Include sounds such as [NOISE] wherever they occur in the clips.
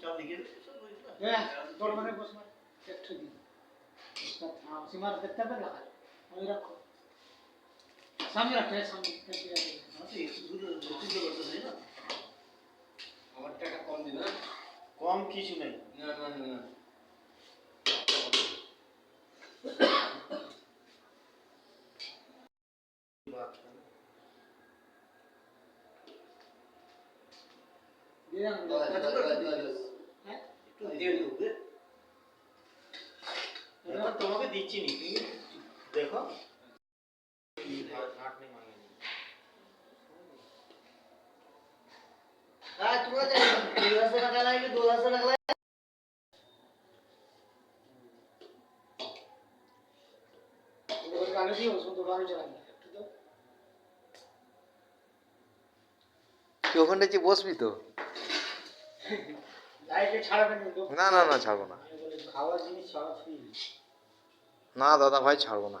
চাপ লিখে সব বুঝলা হ্যাঁ তোর মানে বস মার একটু দিন হ্যাঁ সীমার দেখতে পাবে লাগা ওই রাখো সামনে রাখো হ্যাঁ, সামনে দেখতে পাবে আচ্ছা একটু দূরে রসিদ করতে নেই না আমার টাকা কম দিবে না কম কিছু নেই না না না না দিয়ে দাও বাস, বাস, বাস, বাস। হ্যাঁ একটু দিয়ে দেবে এবার তোমাকে দিচ্ছি নি তুমি দেখো হাট নেই মাঙ্গেনি काय तुला ते दिवस नकाला की दोन नकाला ওর গানে দিয়ে ওষুধ দোকানে চলে একটু দাও তুই ওখানটা যে বসবি তো [LAUGHS] লাইটে ছাড়বেন না না না না ছাড়বো না। না। দাদা ভাই ছাড়বো না।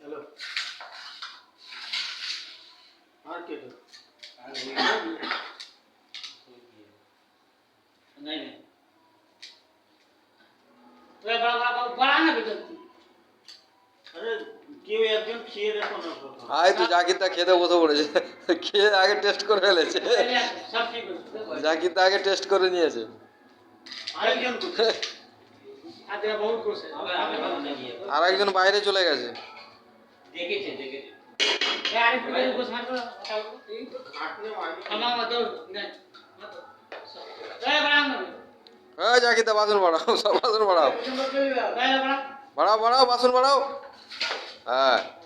হ্যালো আর তো একজন আয় তো খেতে বসে পড়েছে। খেয়ে আগে টেস্ট করে ফেলেছে। জাকির আগে টেস্ট করে নিয়েছে। আর একজন বাইরে চলে গেছে। দেখেছে বাসন বাড়াও সব বাসন বাড়াও। বাড়াও বাড়াও বাসন বাড়াও। হ্যাঁ।